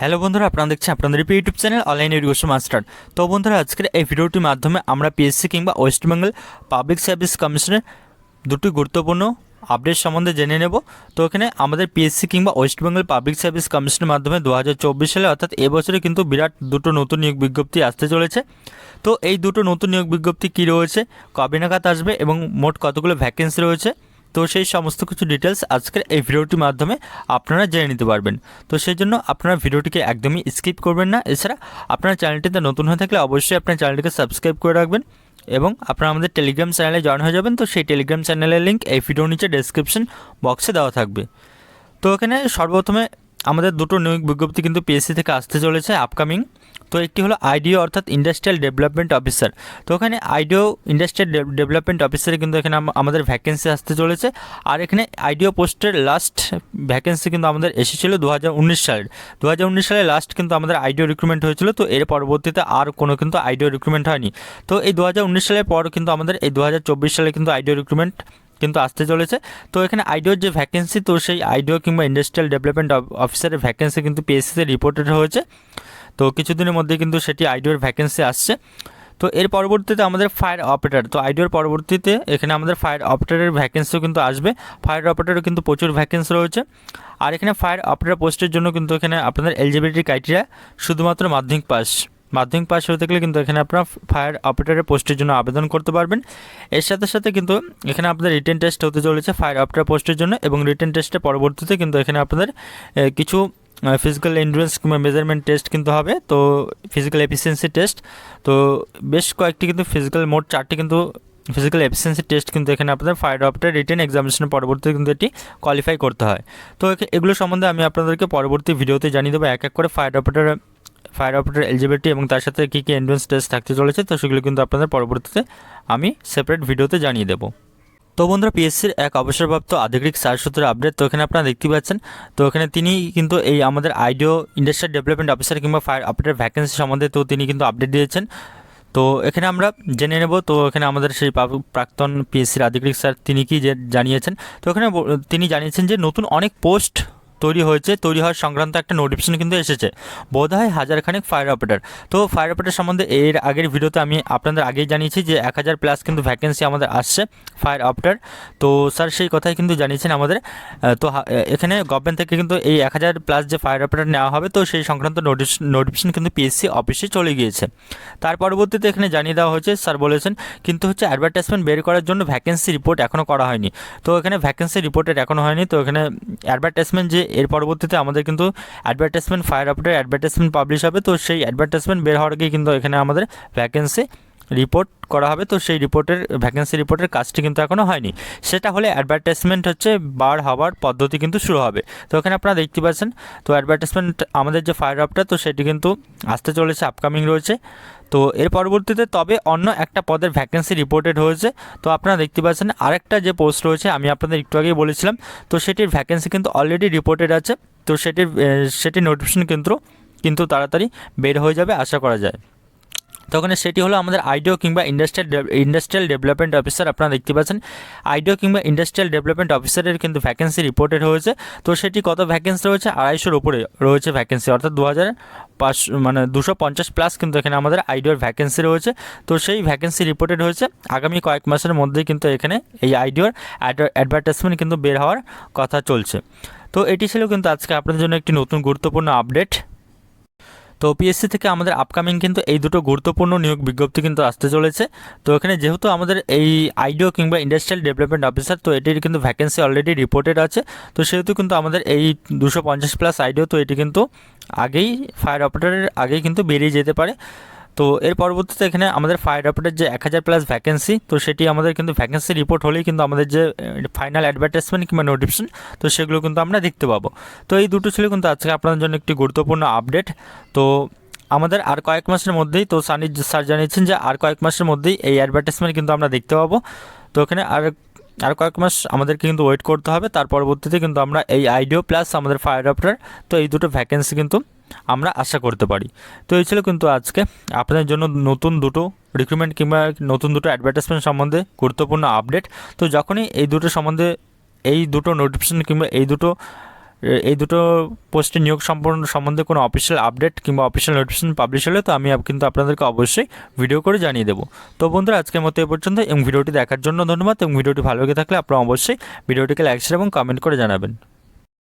Hello বন্ধুরা, আপনারা দেখছেন আপনাদের YouTube channel online education master তো বন্ধুরা, আজকের এই ভিডিওটির মাধ্যমে আমরা পিএসসি কিংবা ওয়েস্ট বেঙ্গল পাবলিক সার্ভিস কমিশনের দুটি গুরুত্বপূর্ণ আপডেট সম্বন্ধে জেনে নেব। তো এখানে আমাদের পিএসসি কিংবা ওয়েস্ট বেঙ্গল পাবলিক সার্ভিস কমিশনের মাধ্যমে দু হাজার চব্বিশ সালে, অর্থাৎ এবছরে কিন্তু বিরাট দুটো নতুন নিয়োগ বিজ্ঞপ্তি আসতে চলেছে। তো এই দুটো নতুন নিয়োগ বিজ্ঞপ্তি কী রয়েছে, কবে নাগাদ আসবে এবং মোট কতগুলো ভ্যাকেন্সি রয়েছে তো সেই সমস্ত কিছু ডিটেলস আজকের এই ভিডিওটির মাধ্যমে আপনারা জেনে নিতে পারবেন। তো সেই জন্য আপনারা ভিডিওটিকে একদমই স্কিপ করবেন না। এছাড়া আপনার চ্যানেলটিতে নতুন হয়ে থাকলে অবশ্যই আপনার চ্যানেলটিকে সাবস্ক্রাইব করে রাখবেন এবং আপনারা আমাদের টেলিগ্রাম চ্যানেলে জয়েন হয়ে যাবেন। তো সেই টেলিগ্রাম চ্যানেলের লিঙ্ক এই ভিডিওর নিচে ডেসক্রিপশন বক্সে দেওয়া থাকবে। তো এখানে সর্বপ্রথমে আমাদের দুটো নিয়োগ বিজ্ঞপ্তি কিন্তু পিএসসি থেকে আসতে চলেছে আপকামিং তো একটি হলো আইডিও অর্থাৎ ইন্ডাস্ট্রিয়াল ডেভেলপমেন্ট অফিসার তো ওখানে আইডিও ইন্ডাস্ট্রিয়াল ডেভেলপমেন্ট অফিসারে কিন্তু এখানে আমাদের ভ্যাকেন্সি আসতে চলেছে। আর এখানে আইডিও পোস্টের লাস্ট ভ্যাকেন্সি কিন্তু আমাদের এসেছিল দু হাজার উনিশ সালের। দু হাজার উনিশ সালে লাস্ট কিন্তু আমাদের আইডিও রিক্রুটমেন্ট হয়েছিল, তো এর পরবর্তীতে আর কোনো কিন্তু আইডিও রিক্রুটমেন্ট হয়নি। তো এই দু হাজার উনিশ সালের পর কিন্তু আমাদের এই দু হাজার চব্বিশ সালে কিন্তু আইডিও রিক্রুটমেন্ট কিন্তু আসতে চলেছে। তো এখানে আইডিওর যে ভ্যাকেন্সি তো সেই আইডিও কিংবা ইন্ডাস্ট্রিয়াল ডেভেলপমেন্ট অফিসারের ভ্যাকেন্সি কিন্তু পিএসসিতে রিপোর্টেড হয়েছে। তো কিছুদিনের মধ্যে কিন্তু সেটি আইডিওর ভ্যাকেন্সি আসছে। তো এর পরবর্তীতে আমাদের ফায়ার অপারেটর তো আইডিওর পরবর্তীতে এখানে আমাদের ফায়ার অপারেটরের ভ্যাকেন্সিও কিন্তু আসবে। ফায়ার অপারেটরও কিন্তু প্রচুর ভ্যাকেন্সি রয়েছে। আর এখানে ফায়ার অপারেটর পোস্টের জন্য কিন্তু এখানে আপনাদের এলিজিবিলিটি ক্রাইটেরিয়া শুধুমাত্র মাধ্যমিক পাস মাধ্যমিক পাস হয়ে থাকলে কিন্তু এখানে আপনারা ফায়ার অপারেটরের পোস্টের জন্য আবেদন করতে পারবেন। এর সাথে সাথে কিন্তু এখানে আপনাদের রিটেন টেস্ট হতে চলেছে ফায়ার অপারেটর পোস্টের জন্য এবং রিটেন টেস্টের পরবর্তীতে কিন্তু এখানে আপনাদের কিছু ফিজিক্যাল এন্ডুরেন্স কিংবা মেজারমেন্ট টেস্ট কিন্তু হবে। তো ফিজিক্যাল এফিসিয়েন্সি টেস্ট তো বেশ কয়েকটি কিন্তু ফিজিক্যাল মোট চারটি কিন্তু ফিজিক্যাল এফিসিয়েন্সি টেস্ট কিন্তু এখানে আপনাদের ফায়ার অপারেটর রিটেন এক্সামিনেশনের পরবর্তীতে কিন্তু এটি কোয়ালিফাই করতে হয়। তো এগুলো সম্বন্ধে আমি আপনাদেরকে পরবর্তী ভিডিওতে জানিয়ে দেবো। এক এক করে fire operator fire operator eligibility এবং তার সাথে কী কী এন্ট্রান্স টেস্ট থাকতে চলেছে, তো সেগুলো কিন্তু আপনাদের পরবর্তীতে আমি সেপারেট ভিডিওতে জানিয়ে দেবো। তো বন্ধুরা পিএসসির এক অবসরপ্রাপ্ত আধিকারিক স্যার সূত্রে আপডেট তো এখানে আপনারা দেখতে পাচ্ছেন, তো এখানে তিনি কিন্তু এই আমাদের আইডিও ইন্ডাস্ট্রিয়াল ডেভেলপমেন্ট অফিসার কিংবা ফায়ার অপারেটর ভ্যাকেন্সি সম্বন্ধে তো তিনি কিন্তু আপডেট দিয়েছেন। তো এখানে আমরা জেনে নেব, তো এখানে আমাদের সেই প্রাক্তন পিএসসির আধিকারিক স্যার তিনি কি যে জানিয়েছেন, তো এখানে তিনি জানিয়েছেন যে নতুন অনেক পোস্ট তৈরি হয়েছে, তৈরি হওয়ার সংক্রান্ত একটা নোটিফিকেশন কিন্তু এসেছে। বোধ হয় হাজারখানেক ফায়ার অপারেটর তো ফায়ার অপারেটর সম্বন্ধে এর আগের ভিডিওতে আমি আপনাদের আগেই জানিয়েছি যে এক হাজার প্লাস কিন্তু ভ্যাকেন্সি আমাদের আসছে ফায়ার অপারেটর তো স্যার সেই কথাই কিন্তু জানিয়েছেন আমাদের। তো এখানে গভর্নমেন্ট থেকে কিন্তু এই এক হাজার প্লাস যে ফায়ার অপারেটর নেওয়া হবে, তো সেই সংক্রান্ত নোটিশ নোটিফিকেশন কিন্তু পিএসসি অফিসে চলে গিয়েছে। তার পরবর্তীতে এখানে জানিয়ে দেওয়া হয়েছে স্যার বলেছেন, কিন্তু হচ্ছে অ্যাডভার্টাইজমেন্ট বের করার জন্য ভ্যাকেন্সি রিপোর্ট এখনও করা হয়নি। তো এখানে ভ্যাকেন্সি রিপোর্টের এখনও হয়নি, তো এখানে অ্যাডভার্টাইজমেন্ট যে এর পরবর্তীতে আমাদের কিন্তু advertisement fire update advertisement publish হবে। তো সেই অ্যাডভার্টাইজমেন্ট বের হওয়ার আগে কিন্তু এখানে আমাদের ভ্যাকেন্সি রিপোর্ট করা হবে। তো সেই রিপোর্টের ভ্যাকেন্সি রিপোর্টের কাজটি কিন্তু এখনও হয়নি। সেটা হলে অ্যাডভার্টাইজমেন্ট হচ্ছে বার হওয়ার পদ্ধতি কিন্তু শুরু হবে। তো এখানে আপনারা দেখতে পাচ্ছেন, তো অ্যাডভার্টাইজমেন্ট আমাদের যে ফায়ার আপটা তো সেটি কিন্তু আসতে চলেছে আপকামিং রয়েছে। তো এর পরবর্তীতে তবে অন্য একটা পদের ভ্যাকেন্সি রিপোর্টেড হয়েছে। তো আপনারা দেখতে পাচ্ছেন আরেকটা যে পোস্ট রয়েছে, আমি আপনাদের একটু আগেই বলেছিলাম, তো সেটির ভ্যাকেন্সি কিন্তু অলরেডি রিপোর্টেড আছে। তো সেটির সেটির নোটিফিকেশন কিন্তু কিন্তু তাড়াতাড়ি বের হয়ে যাবে, আশা করা যায়। তো ওখানে সেটি হলো আমাদের আইডিও কিংবা ইন্ডাস্ট্রিয়াল ইন্ডাস্ট্রিয়াল ডেভেলপমেন্ট অফিসার আপনারা দেখতে পাচ্ছেন। আইডিও কিংবা ইন্ডাস্ট্রিয়াল ডেভেলপমেন্ট অফিসারের কিন্তু ভ্যাকেন্সি রিপোর্টেড হয়েছে। তো সেটি কত ভ্যাকেন্সি রয়েছে? আড়াইশোর উপরে রয়েছে ভ্যাকেন্সি অর্থাৎ দু হাজার পাঁচ মানে দুশো পঞ্চাশ প্লাস কিন্তু এখানে আমাদের আইডিওর ভ্যাকেন্সি রয়েছে। তো সেই ভ্যাকেন্সি রিপোর্টেড হয়েছে। আগামী কয়েক মাসের মধ্যেই কিন্তু এখানে এই আইডিওর অ্যাডভার্টাইজমেন্ট কিন্তু বের হওয়ার কথা চলছে। তো এটি ছিল কিন্তু আজকে আপনাদের জন্য একটি নতুন গুরুত্বপূর্ণ আপডেট তো পিএসসি থেকে আমাদের আপকামিং কিন্তু এই দুটো গুরুত্বপূর্ণ নিয়োগ বিজ্ঞপ্তি কিন্তু আসতে চলেছে। তো এখানে যেহেতু আমাদের এই আইডিও কিংবা ইন্ডাস্ট্রিয়াল ডেভেলপমেন্ট অফিসার তো এটির কিন্তু ভ্যাকেন্সি অলরেডি রিপোর্টেড আছে। তো সেহেতু কিন্তু আমাদের এই দুশো পঞ্চাশ প্লাস আইডিও তো এটি কিন্তু আগেই ফায়ার অপারেটারের আগেই কিন্তু বেরিয়ে যেতে পারে। তো এর পরবর্তীতে এখানে আমাদের ফায়ার অপারেটর যে এক হাজার প্লাস ভ্যাকেন্সি তো সেটি আমাদের কিন্তু ভ্যাকেন্সি রিপোর্ট হলেই কিন্তু আমাদের যে ফাইনাল অ্যাডভার্টাইজমেন্ট কিংবা নোটিফিকেশন তো সেগুলো কিন্তু আমরা দেখতে পাবো। তো এই দুটো ছিল কিন্তু আজকে আপনাদের জন্য একটি গুরুত্বপূর্ণ আপডেট তো আমাদের আর কয়েক মাসের মধ্যেই, তো সানি স্যার জানিয়েছেন যে আর কয়েক মাসের মধ্যেই এই অ্যাডভার্টাইজমেন্ট কিন্তু আমরা দেখতে পাবো। তো এখানে আর আর কয়েক মাস আমাদেরকে কিন্তু ওয়েট করতে হবে। তার পরবর্তীতে কিন্তু আমরা এই আইডিও প্লাস আমাদের ফায়ার অপটার তো এই দুটো ভ্যাকেন্সি কিন্তু আমরা আশা করতে পারি। তো এই ছিল কিন্তু আজকে। আপনাদের জন্য নতুন দুটো রিক্রুটমেন্ট কিংবা নতুন দুটো অ্যাডভার্টাইজমেন্ট সম্বন্ধে গুরুত্বপূর্ণ আপডেট তো যখনই এই দুটো সম্বন্ধে, এই দুটো নোটিফিকেশন কিংবা এই দুটো এই দুটো পোস্টে নিয়োগ সম্পূর্ণ সম্বন্ধে কোনো অফিসিয়াল আপডেট কিংবা অফিসিয়াল নোটিফিকেশন পাবলিশ হলে তো আমি কিন্তু আপনাদেরকে অবশ্যই ভিডিও করে জানিয়ে দেবো। তো বন্ধুরা, আজকের মতো এ পর্যন্ত এবং ভিডিওটি দেখার জন্য ধন্যবাদ এবং ভিডিওটি ভালো লেগে থাকলে আপনারা অবশ্যই ভিডিওটিকে লাইক শেয়ার এবং কমেন্ট করে জানাবেন।